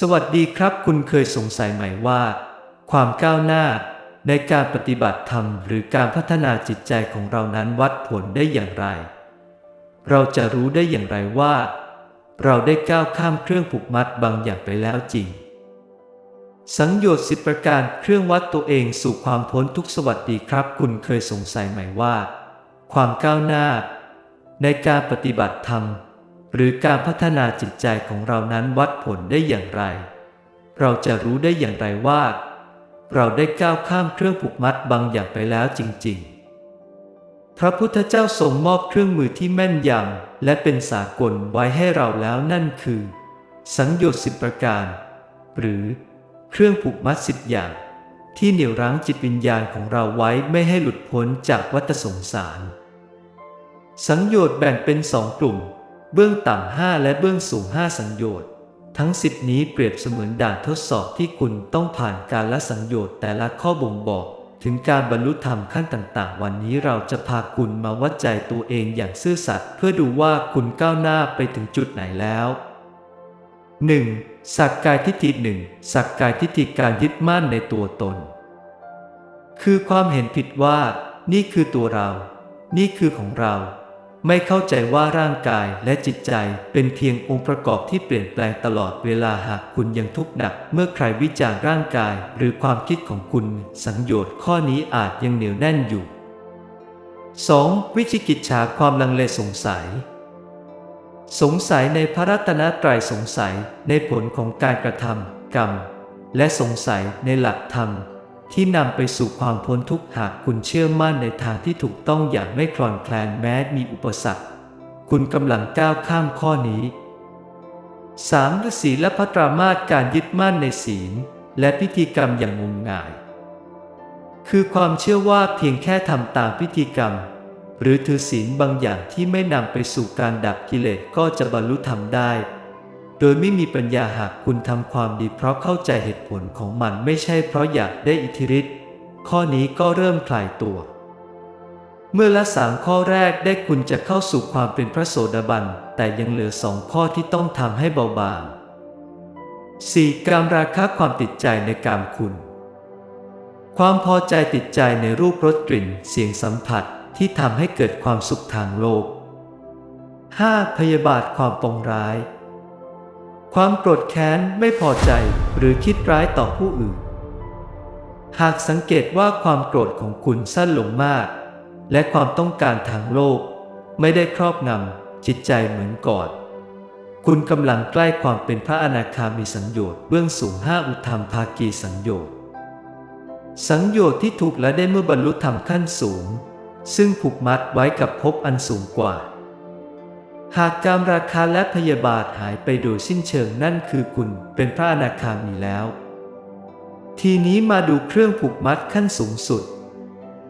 สวัสดีครับ คุณเคยสงสัยไหมว่า ความก้าวหน้าในการปฏิบัติธรรม หรือการพัฒนาจิตใจของเรานั้นวัดผลได้อย่างไร เราจะรู้ได้อย่างไรว่า เราได้ก้าวข้ามเครื่องผูกมัดบางอย่างไปแล้วจริง สังโยชน์สิประการเครื่องวัดตัวเองสู่ความพ้นทุกสวัสดีครับ คุณเคยสงสัยไหมว่า ความก้าวหน้า ในการปฏิบัติธรรม หรือการพัฒนาจิตใจของเรานั้นวัดผลได้อย่างไร เราจะรู้ได้อย่างไรว่า เราได้ก้าวข้ามเครื่องผูกมัดบางอย่างไปแล้วจริง ๆ พระพุทธเจ้าทรงมอบเครื่องมือที่แม่นยำและเป็นสากลไว้ให้เราแล้วนั่นคือ สังโยชน์สิบประการ หรือเครื่องผูกมัดสิบอย่าง ที่เหนี่ยวรั้งจิตวิญญาณของเราไว้ไม่ให้หลุดพ้นจากวัฏสงสาร สังโยชน์แบ่งเป็นสองกลุ่ม เบื้องต่ำห้าและเบื้องสูงห้าสังโยชน์ทั้งสิบนี้เปรียบเสมือนด่านทดสอบที่คุณต้องผ่านการละสังโยชน์แต่ละข้อบ่งบอกถึงการบรรลุธรรมขั้นต่าง ๆ วันนี้เราจะพาคุณมาวัดใจตัวเองอย่างซื่อสัตย์เพื่อดูว่าคุณก้าวหน้าไปถึงจุดไหนแล้ว 1. สักกายทิฏฐิหนึ่งสักกายทิฏฐิการยึดมั่นในตัวตน คือความเห็นผิดว่า นี่คือตัวเรา นี่คือของเรา ไม่เข้าใจว่าร่างกายและจิตใจเป็นเพียงองค์ประกอบที่เปลี่ยนแปลงตลอดเวลาหากคุณยังทุกข์หนัก เมื่อใครวิจารณ์ร่างกายหรือความคิดของคุณ สังโยชน์ข้อนี้อาจยังเหนียวแน่นอยู่ 2. วิจิกิจฉาความลังเลสงสัย สงสัยในพระรัตนตรัยสงสัยในผลของการกระทำกรรม และสงสัยในหลักธรรม ที่นำไปสู่ความพ้นทุกข์หากคุณเชื่อมั่นในทางที่ถูกต้องอย่างไม่คลอนแคลนแม้มีอุปสรรค คุณกำลังก้าวข้ามข้อนี้ 3. ฤาษีและพระตรามาสการยึดมั่นในศีล และพิธีกรรมอย่างงมงาย คือความเชื่อว่าเพียงแค่ทำตามพิธีกรรม หรือถือศีลบางอย่างที่ไม่นำไปสู่การดับกิเลสก็จะบรรลุธรรมได้ โดยไม่มีปัญญาหากคุณทำความดีเพราะเข้าใจเหตุผลของมันไม่ใช่เพราะอยากได้อิทธิฤทธิ์ข้อนี้ก็เริ่มคลายตัว เมื่อละสามข้อแรกได้คุณจะเข้าสู่ความเป็นพระโสดาบัน แต่ยังเหลือสองข้อที่ต้องทำให้เบาบาง 4. การราคะความติดใจในกามคุณ ความพอใจติดใจในรูปรสกลิ่นเสียงสัมผัสที่ทำให้เกิดความสุขทางโลก 5. พยาบาทความปองร้าย ความโกรธแค้นไม่พอใจหรือคิดร้ายต่อผู้อื่น หากสังเกตว่าความโกรธของคุณสั้นลงมาก และความต้องการทางโลก ไม่ได้ครอบงำจิตใจเหมือนก่อน คุณกำลังใกล้ความเป็นพระอนาคามีสังโยชน์เบื้องสูงห้าอุธรรมภากีสังโยชน์สังโยชน์ที่ถูกและได้เมื่อบรรลุธรรมขั้นสูง ซึ่งผูกมัดไว้กับภพอันสูงกว่า หากการราคาและพยาบาทหายไปโดยสิ้นเชิงนั่นคือคุณเป็นพระอนาคามีแล้ว ทีนี้มาดูเครื่องผูกมัดขั้นสูงสุด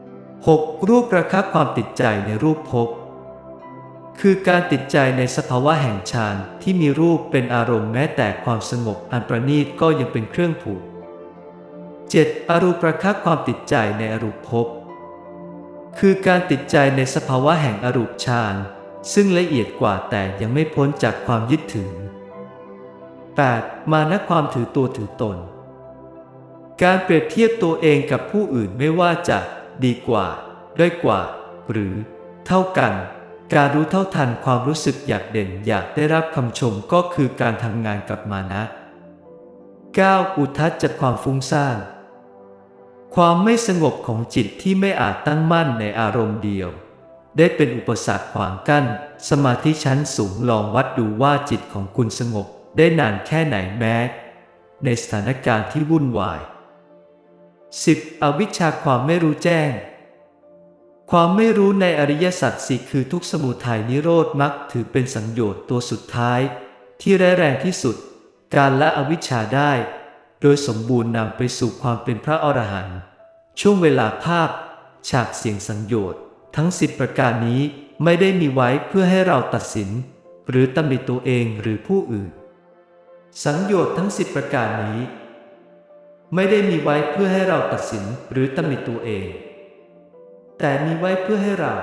6. รูประคับความติดใจในรูปภพคือการติดใจในสภาวะแห่งฌานที่มีรูปเป็นอารมณ์แม้แต่ความสงบอันประณีตก็ยังเป็นเครื่องผูก 7. อรูประคับความติดใจในอรูปภพคือการติดใจในสภาวะแห่งอรูปฌาน ซึ่งละเอียดกว่าแต่ยังไม่พ้นจากความยึดถือ 8. มานะความถือตัวถือตน การเปรียบเทียบตัวเองกับผู้อื่นไม่ว่าจะดีกว่า ด้อยกว่า หรือ เท่ากัน การรู้เท่าทันความรู้สึกอยากเด่นอยากได้รับคำชมก็คือการทำงานกับมานะ 9. อุทัศจากความฟุ้งซ่านความไม่สงบของจิตที่ไม่อาจตั้งมั่นในอารมณ์เดียว ได้เป็นอุปสรรคขวางกั้น สมาธิชั้นสูงลองวัดดูว่าจิตของคุณสงบได้นานแค่ไหนแม้ ในสถานการณ์ที่วุ่นวาย 10. อวิชชาความไม่รู้แจ้ง ความไม่รู้ในอริยสัจสี่คือทุกสมุทัยนิโรธมักถือเป็นสังโยชน์ตัวสุดท้าย ที่ร้ายแรงที่สุด การละอวิชชาได้ โดยสมบูรณ์นำไปสู่ความเป็นพระอรหันต์ช่วงเวลาภาพ ฉากเสียงสังโยชน์ ทั้งสิบประการนี้ไม่ได้มีไว้เพื่อให้เราตัดสิน หรือตำหนิตัวเองหรือผู้อื่น สังโยชน์ทั้งสิบประการนี้ ไม่ได้มีไว้เพื่อให้เราตัดสินหรือตำหนิตัวเอง แต่มีไว้เพื่อให้เรา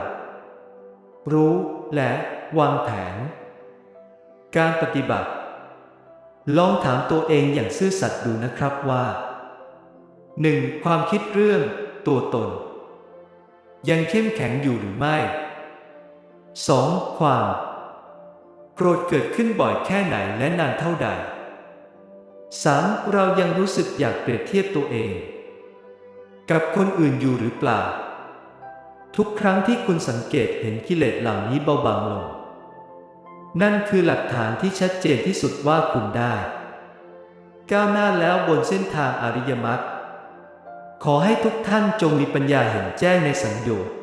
รู้และวางแผน การปฏิบัติ ลองถามตัวเองอย่างซื่อสัตย์ดูนะครับว่า 1. ความคิดเรื่องตัวตน ยังเข้มแข็งอยู่หรือไม่ 2. ความโกรธเกิดขึ้นบ่อยแค่ไหนและนานเท่าใด 3. เรายังรู้สึกอยากเปรียบเทียบตัวเอง กับคนอื่นอยู่หรือเปล่า ทุกครั้งที่คุณสังเกตเห็นกิเลสเหล่านี้เบาบางลง นั่นคือหลักฐานที่ชัดเจนที่สุดว่าคุณได้ ก้าวหน้าแล้วบนเส้นทางอริยมรรค ขอให้ทุกท่านจงมีปัญญาเห็นแจ้งในสัญโยชน์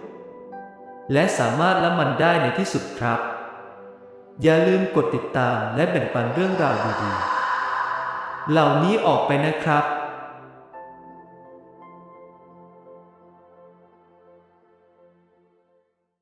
และสามารถละมันได้ในที่สุดครับ อย่าลืมกดติดตามและแบ่งปันเรื่องราวดีๆ เหล่านี้ออกไปนะครับ